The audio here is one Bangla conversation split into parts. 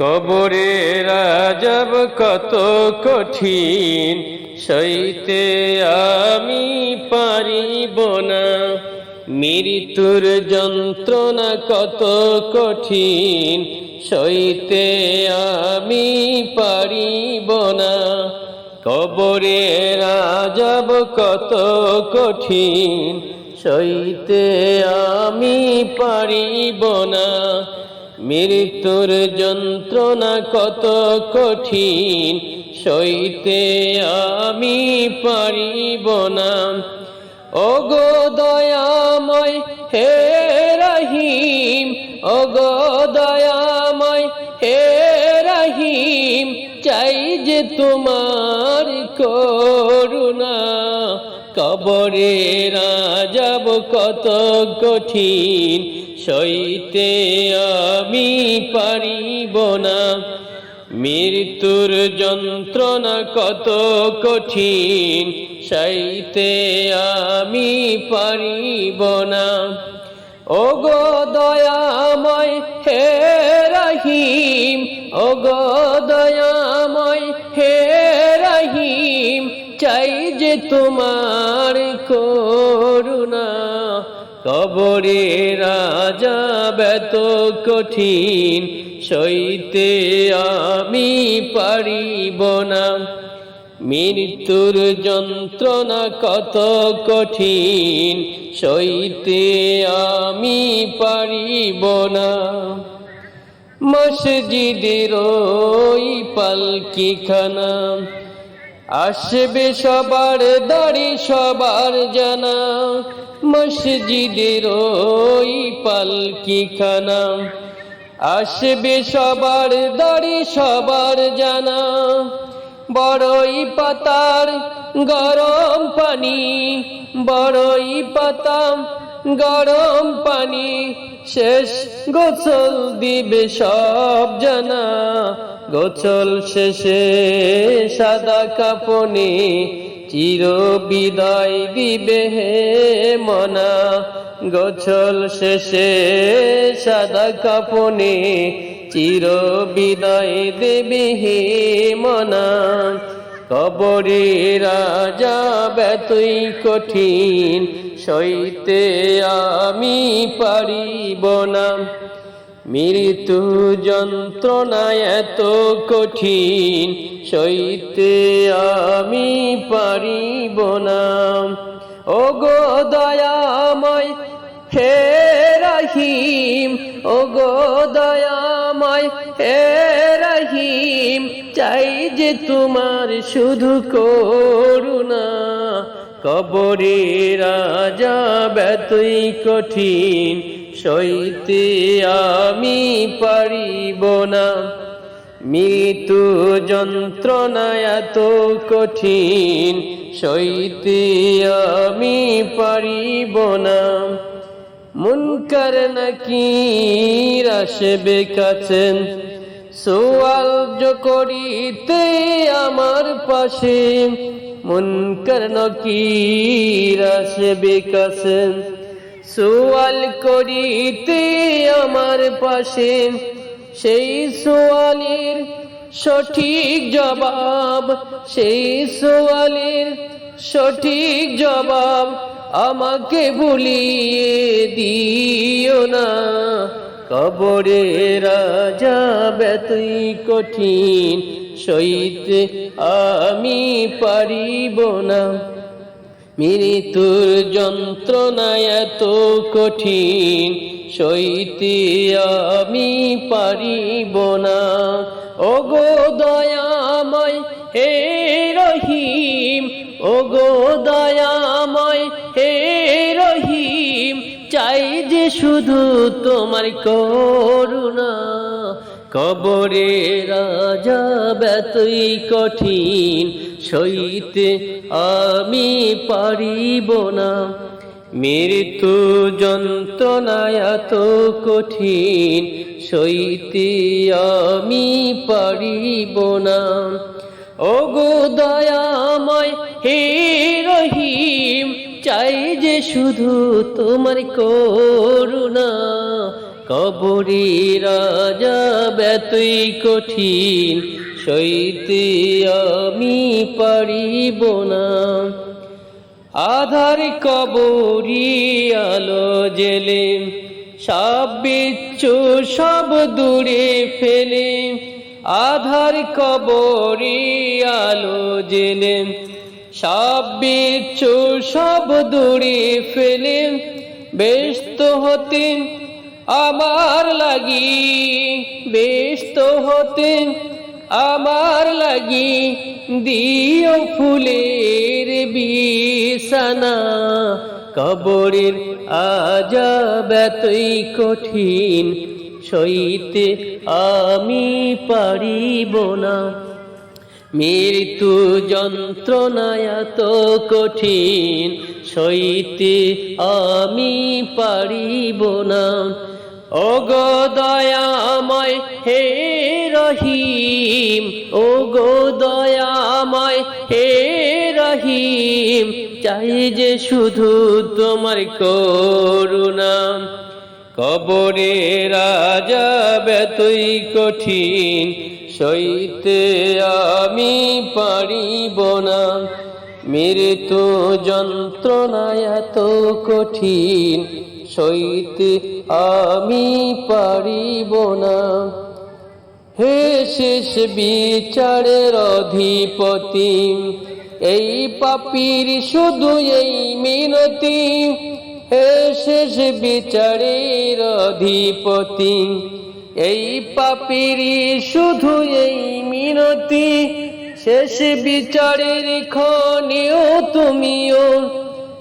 কবরে রাজব কত কঠিন, সইতে আমি পারিব না। মৃত্যুর যন্ত্রণা কত কঠিন, সইতে আমি পারিব না। কবরে রাজব কত কঠিন, সইতে আমি পারিব না। মৃত্যুর যন্ত্রণা কত কঠিন, সইতে আমি পারিব না। ওগো দয়াময়, হে রহিম, ওগো দয়াময়, হে রহিম, চাই যে তোমার করুণা। কবরে রাজাব কত কঠিন সইতে আমি পারিব না। মৃত্যুর যন্ত্রণা কত কঠিন, সইতে আমি পারিব না। ওগো দয়াময় হে রহিম, ওগো দয়াময় হে রহিম, চাই যে তোমার করুণা কবরে রাজা বেত কঠিন, সইতে আমি পারিব না। মৃত্যুর যন্ত্রণা কত কঠিন, সইতে আমি পারিব না। মসজিদের ওই পালকি খানা আসবে সবার দাড়ি, সবার জানা। মসজিদের ওই পালকি খানা আসবে সবার দাড়ি, সবার জানা। বড়ই পাতার গরম পানি, বড়ই পাতাম গরম পানি, শেষ গোসল দিবে সব জানা। গোসল শেষে সাদা কাপনে চির বিদায় দিবে হে মনা। গোছল শেষে সাদা কাপনে চির বিদায় দেবে হে মনা। কবরে রাজা ব্যতই কঠিন, সইতে আমি পারিব না। মৃত্যু যন্ত্রণা এত কঠিন, সইতে আমি পারিব না। ও গো দয়াময়, হে রহিম ও গো দয়াময়, হে রহিম চাই যে তোমার শুধু করুণা। কবরে রাজা ব্যতই কঠিন, সইতে আমি পারিব না। মৃত্যু যন্ত্রণা এত কঠিন, সইতে আমি পারিব না। মুনকার নাকি আসবে কাছেন সোয়াল করিতে আমার পাশে মুনকার নকির আসবে কাছেন সোয়াল করিতে আমার পাশে, সেই সোয়ালের সঠিক জবাব, সেই সোয়ালের সঠিক জবাব আমাকে ভুলিয়ে দিও না। কবরে রাজা ব্যতই কঠিন সইতে আমি পারিব না। মৃত্যুর যন্ত্রণা এত কঠিন সইতে আমি পারিব না। ওগো দয়াময় হে রহিম, ওগো দয়াময় শুধু তোমার করুণা, কবরে রাজা ব্যতই কঠিন, সইতে আমি পারিব না। মৃত্যু যন্ত্রণা এত কঠিন, সইতে আমি পারিব না। ও গো দয়াময় হে রহিম চাই যে শুধু তোমার করুণা। কবরি রাজা ব্যতই কঠিন, সইতে আমি পারিব না। আধার কবরি আলো জেলে, সব বিচ্ছু সব দূরে ফেলে। আধার কবরি আলো জেলে সব বিচ্ছু, সব দূরে ফেলে ব্যস্ত হতেন আমার লাগি, ব্যস্ত হতেন আমার লাগি, দিও ফুলের বিছানা, কবরের আজাব এতই কঠিন, সইতে আমি পারিব না। মৃত্যু যন্ত্রণায় এত কঠিন, সইতে আমি পারিব না। ও দয়াময় হে রহিম ও দয়াময় হে রহিম, চাই যে শুধু তোমার করুণা। কবরে রাজা ব্যতই কঠিন সইতে আমি পারিব না। মৃত্যু যন্ত্রণায় এত কঠিন, সইতে আমি পারিব না। হে শেষ বিচারের অধিপতি, এই পাপির শুধু এই মিনতি। হে শেষ বিচারের অধিপতি এই পাপির শুধু এই মিনতি। শেষ বিচারের খনেও তুমিও,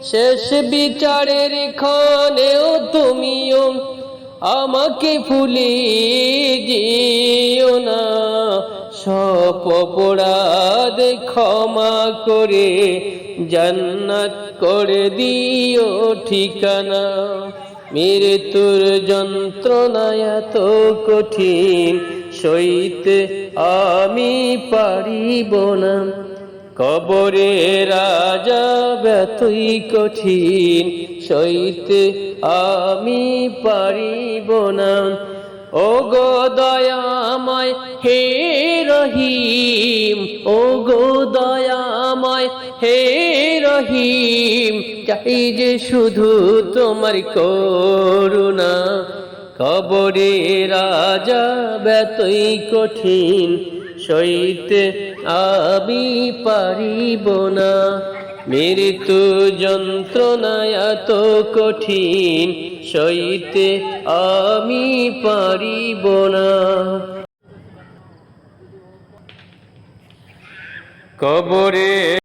শেষ বিচারের খনেও তুমিও, আমাকে ভুলে যেও না। সব অপরাধ ক্ষমা করে, জান্নাত করে দিও ঠিকানা। মৃত্যুর যন্ত্রণায় এত কঠিন, সইতে আমি পারিব না। কবরে রাজা ব্যতই কঠিন, সইতে আমি পারিব না। ও গো হে রহিম ও গো দয়াময় হে রহিম, চাই যে শুধু তোমার করুণা। কবরে রাজা ব্যতই কঠিন, সইতে আমি পারিব না। মৃত্যু যন্ত্রণায় এত কঠিন, সইতে আমি পারিব না। কবরে